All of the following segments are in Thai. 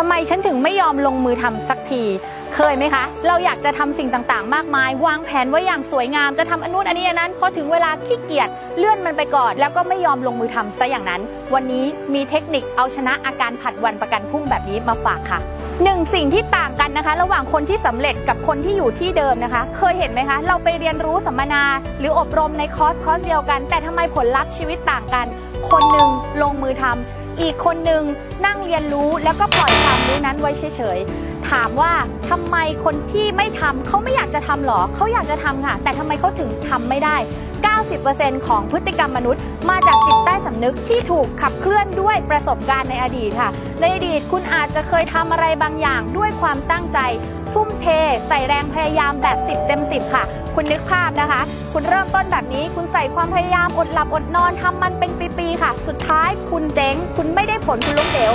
ทำไมฉันถึงไม่ยอมลงมือทำสักที เคยไหมคะ เราอยากจะทำสิ่งต่างๆ มากมายวางแผนไว้อย่างสวยงามจะทำอนนู้นอันนี้อันนั้นพอถึงเวลาขี้เกียจเลื่อนมันไปก่อน แล้วก็ไม่ยอมลงมือทำซะอย่างนั้น วันนี้มีเทคนิคเอาชนะอาการผัดวันประกันพรุ่งแบบนี้มาฝากค่ะหนึ่งสิ่งที่ต่างกันนะคะ ระหว่างคนที่สำเร็จกับคนที่อยู่ที่เดิมนะคะ เคยเห็นไหมคะ เราไปเรียนรู้สัมมนา หรืออบรมในคอร์สคอร์สเดียวกัน แต่ทำไมผลลัพธ์ชีวิตต่างกัน คนหนึ่งลงมือทำ อีกคนหนึ่งนั่งเรียนรู้แล้วก็ปล่อยความรู้นั้นไว้เฉยๆ ถามว่าทำไมคนที่ไม่ทำเขาไม่อยากจะทำหรอเขาอยากจะทำค่ะ แต่ทำไมเขาถึงทำไม่ได้ 90%ของพฤติกรรมมนุษย์ มาจากจิตใต้สำนึกที่ถูกขับเคลื่อนด้วยประสบการณ์ในอดีตค่ะ ในอดีตคุณอาจจะเคยทำอะไรบางอย่างด้วยความตั้งใจ ทุ่มเท ใส่แรงพยายามแบบ 10 เต็ม 10 ค่ะ คุณนึกภาพนะคะ คุณเริ่มต้นแบบนี้ คุณใส่ความพยายามอดหลับอดนอนทำมันเป็นปี ๆ ค่ะ สุดท้ายคุณเจ๊ง คุณไม่ได้ผลคุณล้มเหลว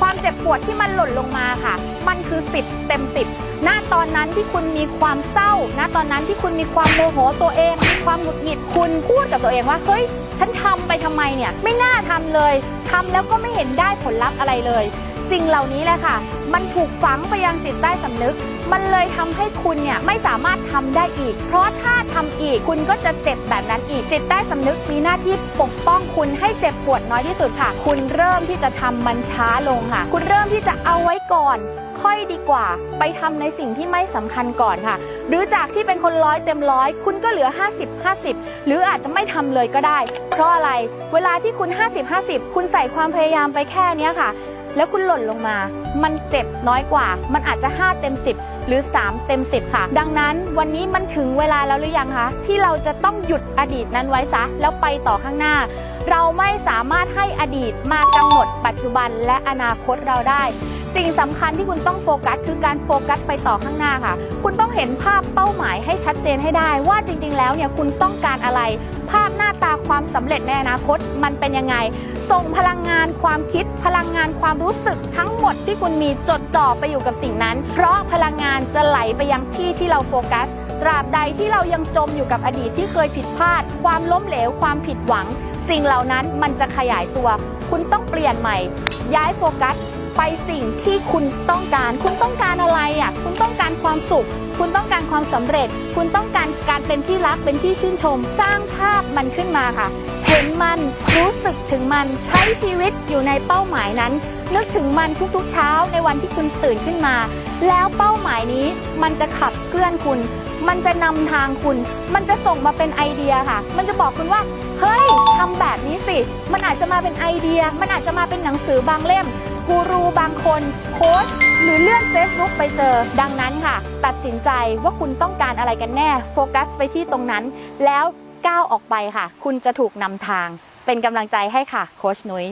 ความเจ็บปวดที่มันหล่นลงมาค่ะ มันคือ 10 เต็ม 10 ณ ตอนนั้นที่คุณมีความเศร้า ณ ตอนนั้นที่คุณมีความโมโหตัวเอง มีความหงุดหงิด คุณพูดกับตัวเองว่า เฮ้ย ฉันทำไปทำไมเนี่ย ไม่น่าทำเลยทำแล้วก็ไม่เห็นได้ผลลัพธ์อะไรเลย สิ่งเหล่านี้แหละค่ะ มันถูกฝังไปยังจิตใต้สำนึก มันเลยทำให้คุณเนี่ยไม่สามารถทำได้อีก เพราะถ้าทำอีกคุณก็จะเจ็บแบบนั้นอีก จิตใต้สำนึกมีหน้าที่ปกป้องคุณให้เจ็บปวดน้อยที่สุดค่ะ คุณเริ่มที่จะทำมันช้าลงค่ะ คุณเริ่มที่จะเอาไว้ก่อน ค่อยดีกว่า ไปทำในสิ่งที่ไม่สำคัญก่อนค่ะ หรือจากที่เป็นคนร้อยเต็มร้อยคุณก็เหลือ 50 50 หรืออาจจะไม่ทำเลยก็ได้ เพราะอะไร เวลาที่คุณ 50 50 คุณใส่ความพยายามไปแค่นี้ค่ะ แล้วคุณหล่นลงมา มันเจ็บน้อยกว่า มันอาจจะ 5 เต็ม 10 หรือ 3 เต็ม 10 ค่ะ ดังนั้นวันนี้มันถึงเวลาแล้วหรือยังคะ ที่เราจะต้องหยุดอดีตนั้นไว้ซะ แล้วไปต่อข้างหน้า เราไม่สามารถให้อดีตมากำหนดปัจจุบันและอนาคตเราได้ สิ่งสำคัญที่คุณต้องโฟกัสคือการโฟกัสไปต่อข้างหน้าค่ะ คุณต้องเห็นภาพเป้าหมายให้ชัดเจนให้ได้ ว่าจริง ๆ แล้วเนี่ยคุณต้องการอะไร ภาพหน้าตาความสำเร็จในอนาคตมันเป็นยังไง ส่งพลังงานความคิด พลังงานความรู้สึกทั้งหมดที่คุณมีจดจ่อไปอยู่กับสิ่งนั้น เพราะพลังงานจะไหลไปยังที่ที่เราโฟกัสตราบใดที่เรายังจมอยู่กับอดีตที่เคยผิดพลาด ความล้มเหลวความผิดหวัง สิ่งเหล่านั้นมันจะขยายตัว คุณต้องเปลี่ยนใหม่ ย้ายโฟกัส ไปสิ่งที่คุณต้องการ คุณต้องการอะไรอะ คุณต้องการความสุข คุณต้องการความสำเร็จ คุณต้องการการเป็นที่รักเป็นที่ชื่นชม สร้างภาพมันขึ้นมาค่ะ เห็นมันรู้สึกถึงมันใช้ชีวิตอยู่ในเป้าหมายนั้น นึกถึงมันทุกๆเช้าในวันที่คุณตื่นขึ้นมา แล้วเป้าหมายนี้มันจะขับเคลื่อนคุณ มันจะนำทางคุณ มันจะส่งมาเป็นไอเดียค่ะ มันจะบอกคุณว่าเฮ้ยทำแบบนี้สิ มันอาจจะมาเป็นไอเดีย มันอาจจะมาเป็นหนังสือบางเล่ม กูรูบางคน โค้ชหรือเลื่อน Facebook ไปเจอ ดังนั้นค่ะ ตัดสินใจว่าคุณต้องการอะไรกันแน่ โฟกัสไปที่ตรงนั้น แล้วก้าวออกไปค่ะ คุณจะถูกนำทาง เป็นกำลังใจให้ค่ะ โค้ชนุ้ย